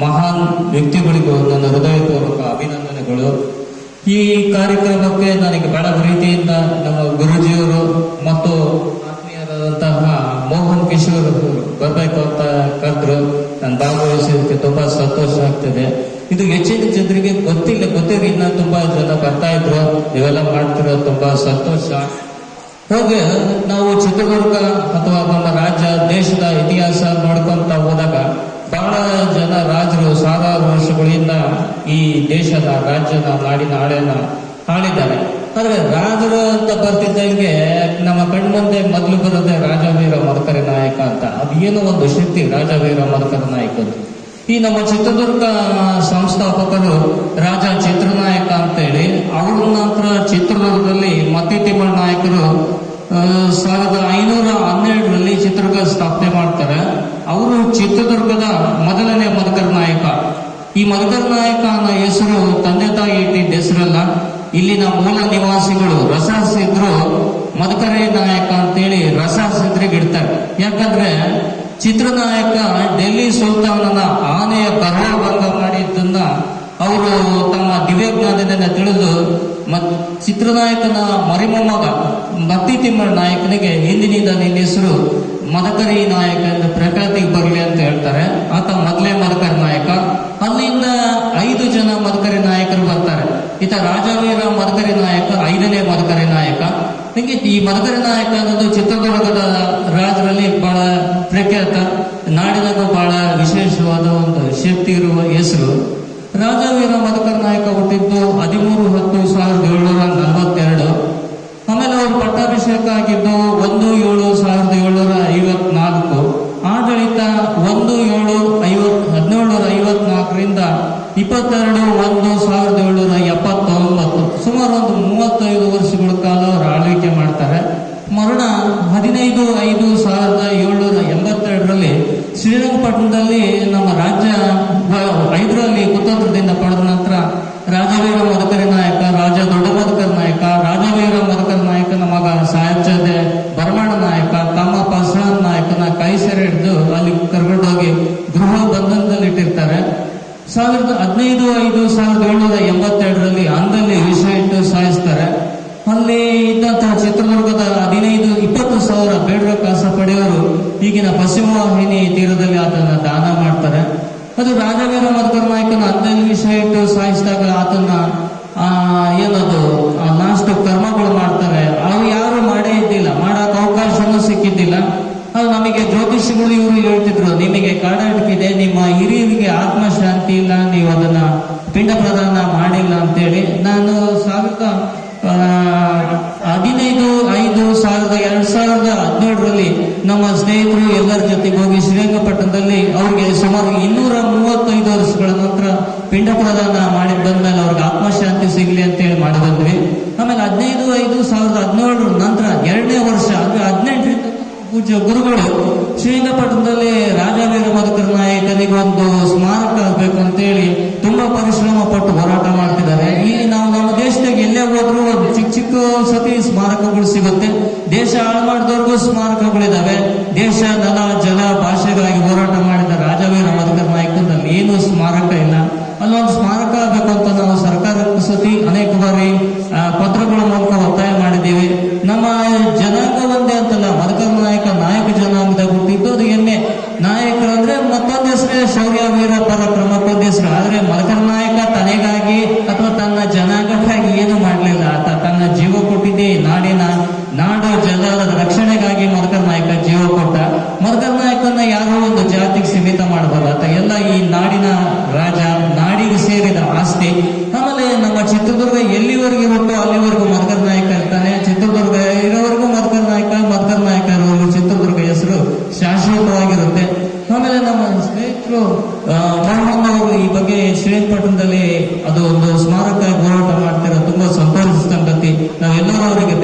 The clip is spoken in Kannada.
ಮಹಾನ್ ವ್ಯಕ್ತಿಗಳಿಗೂ ನನ್ನ ಹೃದಯಪೂರ್ವಕ ಅಭಿನಂದನೆಗಳು. ಈ ಕಾರ್ಯಕ್ರಮಕ್ಕೆ ನನಗೆ ಬಹಳ ಪ್ರೀತಿಯಿಂದ ನಮ್ಮ ಗುರುಜಿಯವರು ಮತ್ತು ಆತ್ಮೀಯರಾದಂತಹ ಮೋಹನ್ ಕಿಶೋರ್ ಬರಬೇಕು ಅಂತ ಕರೆದ್ರು. ನಾನು ಭಾಗವಹಿಸೋದಕ್ಕೆ ತುಂಬಾ ಸಂತೋಷ ಆಗ್ತದೆ. ಇದು ಹೆಚ್ಚಿನ ಜನರಿಗೆ ಗೊತ್ತಿಲ್ಲ ಗೊತ್ತಿರ ಇನ್ನ ತುಂಬಾ ಜನ ಬರ್ತಾ ಇದ್ರು. ಇವೆಲ್ಲ ಮಾಡ್ತಿರೋ ತುಂಬಾ ಸಂತೋಷ. ಹಾಗೆ ನಾವು ಚಿತ್ರದುರ್ಗ ಅಥವಾ ನಮ್ಮ ರಾಜ್ಯ, ದೇಶದ ಇತಿಹಾಸ ನೋಡ್ಕೊಂತ ಹೋದಾಗ ಬಹಳ ಜನ ರಾಜರು ಸಾವಿರಾರು ವರ್ಷಗಳಿಂದ ಈ ರಾಜ್ಯದ ನಾಡಿನ ಆಳೆನ ಆಳಿದ್ದಾರೆ. ಆದ್ರೆ ರಾಜರು ಅಂತ ಬರ್ತಿದ್ದಂಗೆ ನಮ್ಮ ಕಣ್ಮುಂದೆ ಮೊದಲು ಬರೋದೆ ರಾಜವೀರ ಮದಕರಿ ನಾಯಕ ಅಂತ. ಅದೇನೋ ಒಂದು ಶಕ್ತಿ ರಾಜವೀರ ಮದಕರಿ ನಾಯಕದ್ದು. ಈ ನಮ್ಮ ಚಿತ್ರದುರ್ಗ ಸಂಸ್ಥಾಪಕರು ರಾಜ ಚಿತ್ರನಾಯಕ ಅಂತೇಳಿ, ಅವ್ರ ನಂತರ ಚಿತ್ರದುರ್ಗದಲ್ಲಿ ಮತ್ತಿತಿಮ್ಮ ನಾಯಕರು ಸಾವಿರದ ಐನೂರ ಹನ್ನೆರಡರಲ್ಲಿ ಚಿತ್ರದುರ್ಗ ಸ್ಥಾಪನೆ ಮಾಡ್ತಾರೆ. ಅವರು ಚಿತ್ರದುರ್ಗದ ಮೊದಲನೇ ಮದಕರ ನಾಯಕ. ಈ ಮದಕರಿ ನಾಯಕ ಅನ್ನೋ ಹೆಸರು ತಂದೆ ತಾಯಿ ಇಟ್ಟಿದ್ದ ಹೆಸರಲ್ಲ. ಇಲ್ಲಿನ ಮೂಲ ನಿವಾಸಿಗಳು ರಸಾಸಿದ್ರು ಮದಕರಿ ನಾಯಕ ಅಂತೇಳಿ ರಸಾಸಿದ್ರಿಗೆ ಇಡ್ತಾರೆ. ಯಾಕಂದ್ರೆ ಚಿತ್ರನಾಯಕ ಡೆಲ್ಲಿ ಸುಲ್ತಾನನ ಆನೆಯ ಗರ್ವಭಂಗ ಮಾಡಿದ್ದನ್ನ ಅವರು ತಮ್ಮ ದಿವ್ಯಜ್ಞಾನದಿಂದ ತಿಳಿದು ಮತ್ ಚಿತ್ರನಾಯಕನ ಮರಿಮೊಮ್ಮಗ ಮತ್ತಿ ತಿಮ್ಮರ ನಾಯಕನಿಗೆ ಹಿಂದಿನಿಂದ ನಿನ್ನ ಹೆಸರು ಮದಕರಿ ನಾಯಕ ಎಂದು ಪ್ರಖ್ಯಾತಿಗೆ ಬರಲಿ ಅಂತ ಹೇಳ್ತಾರೆ. ಆತ ಮೊದಲೇ ಮದಕರಿ ನಾಯಕ. ಅಲ್ಲಿಂದ ಐದು ಜನ ಮದಕರಿ ನಾಯಕರು ಬರ್ತಾರೆ. ಈತ ರಾಜವೀರ ಮದಕರಿ ನಾಯಕ, ಐದನೇ ಮದಕರಿ ನಾಯಕ. ಹೀಗೆ ಈ ಮದಕರಿ ನಾಯಕ ಅನ್ನೋದು ಚಿತ್ರದುರ್ಗದ ರಾಜರಲ್ಲಿ ಬಹಳ ಪ್ರಖ್ಯಾತ, ನಾಡಿನಲ್ಲೂ ಬಹಳ ವಿಶೇಷವಾದ ಒಂದು ಶಕ್ತಿ ಇರುವ ಹೆಸರು. ರಾಜವೀರ ಮದಕರ ಇಪ್ಪತ್ತೆರಡು ಒಂದು ಸಾವಿರದ ಏಳ್ನೂರ ಎಪ್ಪತ್ತೊಂಬತ್ತು, ಸುಮಾರು ಒಂದು ಮೂವತ್ತೈದು ವರ್ಷಗಳ ಕಾಲ ಅವರು ಆಳ್ವಿಕೆ ಮಾಡ್ತಾರೆ. ಮರಣ ಹದಿನೈದು ಐದು ಸಾವಿರದ ಏಳ್ನೂರ ಎಂಬತ್ತೆರಡರಲ್ಲಿ ಶ್ರೀರಂಗಪಟ್ಟಣದಲ್ಲಿ ನಮ್ಮ ರಾಜ್ಯ ಐದರಲ್ಲಿ ಕುತಂತ್ರದಿಂದ ಪಡೆದ ನಂತರ ರಾಜವೀರ ಮದಕರಿ ನಾಯಕ, ರಾಜ ದೊಡ್ಡ ಮದಕರಿ ನಾಯಕ, ರಾಜವೀರ ಮದಕರಿ ನಾಯಕನ ಮಗ ಸಾಯಚದೆ ಬರಮಾಣ ನಾಯಕ ತಮ್ಮ ಪ್ರಸಾದ್ ನಾಯಕನ ಕೈ ಸೆರೆ ಹಿಡಿದು ಅಲ್ಲಿ ಕರ್ಕೊಂಡೋಗಿ ಗೃಹ ಸಾವಿರದ ಹದಿನೈದು ಐದು ಸಾವಿರದ ಏಳ್ನೂರ ಎಂಬತ್ತೆರಡರಲ್ಲಿ ಅಂದಲ್ಲಿ ವಿಷ ಇಟ್ಟು ಸಾಯಿಸ್ತಾರೆ. ಅಲ್ಲಿ ಇದ್ದಂತಹ ಚಿತ್ರದುರ್ಗದ ಹದಿನೈದು ಇಪ್ಪತ್ತು ಸಾವಿರ ಬೇಡರ ಕಾಸ ಪಡೆಯವರು ಈಗಿನ ಪಶ್ಚಿಮ ವಾಹಿನಿ ತೀರದಲ್ಲಿ ಆತನ ದಾನ ಮಾಡ್ತಾರೆ. ಅದು ರಾಜವೀರ ಮಧುಕರ್ ನಾಯಕನ ಅಂದಲ್ಲಿ ವಿಷ ಇಟ್ಟು ಸಾಯಿಸಿದಾಗ ಆತನ ಆ, ಏನದು ಲಾಸ್ಟ್ ಕರ್ಮಗಳು ಮಾಡ್ತಾರೆ. ಅವು ಯಾರು ಮಾಡೇ ಇದ್ದಿಲ್ಲ ಮಾಡಕ್ ಅವಕಾಶನೂ ಸಿಕ್ಕಿದ್ದಿಲ್ಲ. ಅದು ನಮಗೆ ಜ್ಯೋತಿಷಿಗಳು ಇವರು ಹೇಳ್ತಿದ್ರು ನಿಮಗೆ ಕಾಡಾಟಕ್ಕಿದೆ ನಿಮ್ಮ ಹಿರಿಯರಿಗೆ ಆತ್ಮಶಾಂತಿ ಇಲ್ಲ, ನೀವು ಅದನ್ನ ಪಿಂಡ ಪ್ರದಾನ ಮಾಡಿಲ್ಲ ಅಂತೇಳಿ ನಾನು ಸಾವಿರದ ಹದಿನೈದು, ಐದು ಸಾವಿರದ ಎರಡ್ ಸಾವಿರದ ಹದಿನೇಳರಲ್ಲಿ ನಮ್ಮ ಸ್ನೇಹಿತರು ಎಲ್ಲರ ಜೊತೆಗೆ ಹೋಗಿ ಶ್ರೀರಂಗಪಟ್ಟಣದಲ್ಲಿ ಅವ್ರಿಗೆ ಸುಮಾರು ಇನ್ನೂರ ಮೂವತ್ತೈದು ವರ್ಷಗಳ ನಂತರ ಪಿಂಡ ಪ್ರದಾನ ಮಾಡಿ ಬಂದ್ಮೇಲೆ ಅವ್ರಿಗೆ ಆತ್ಮಶಾಂತಿ ಸಿಗ್ಲಿ ಅಂತೇಳಿ ಮಾಡಿ ಬಂದ್ವಿ ಆಮೇಲೆ ಹದಿನೈದು, ಐದು ಸಾವಿರದ ಹದಿನೇಳರ ನಂತರ ಎರಡನೇ ವರ್ಷ, ಅಂದ್ರೆ ಹದಿನೆಂಟರಿಂದ ಪೂಜ್ಯ ಗುರುಗಳು ಶ್ರೀರಂಗಪಟ್ಟಣದಲ್ಲಿ ರಾಜವೀರ ಮಧುಕರ ನಾಯಕನಿಗೆ ಒಂದು ಸ್ಮಾರಕ ಆಗಬೇಕು ಅಂತೇಳಿ ತುಂಬಾ ಪರಿಶ್ರಮ ಪಟ್ಟು ಹೋರಾಟ ಮಾಡ್ತಿದ್ದಾರೆ. ಇಲ್ಲಿ ನಾವು ನಮ್ಮ ದೇಶದಾಗ ಎಲ್ಲೇ ಹೋದ್ರು ಚಿಕ್ಕ ಚಿಕ್ಕ ಸತಿ ಸ್ಮಾರಕಗಳು ಸಿಗುತ್ತೆ. ದೇಶ ಹಾಳು ಮಾಡಿದವ್ರಿಗೂ ಸ್ಮಾರಕಗಳಿದಾವೆ. ದೇಶ ನಲ ಜಲ ಭಾಷೆಗಾಗಿ ಹೋರಾಟ ಮಾಡಿದ ರಾಜವೀರ ಮಧುಕರ ನಾಯಕನಲ್ಲಿ ಏನು ಸ್ಮಾರಕ ಇಲ್ಲ. ಅಲ್ಲೊಂದು ಸ್ಮಾರಕ ಆಗಬೇಕು ಅಂತ ನಾವು ಸರ್ಕಾರಕ್ಕೆ ಸತಿ ಅನೇಕ ಬಾರಿ ಆ, ಹೆಸರೇ ಶೌರ್ಯ ವೀರ ಪರಾಕ್ರಮಕ್ಕೊಂದು ಹೆಸರು ಆದ್ರೆ ಮದಕರ ಒಂದು ಸ್ಮಾರಕ ಹೋರಾಟ ಮಾಡ್ತಿರೋ ತುಂಬಾ ಸಂತೋಷ ಸಂಗತಿ ನಾವೆಲ್ಲರೂ ಅವರಿಗೆ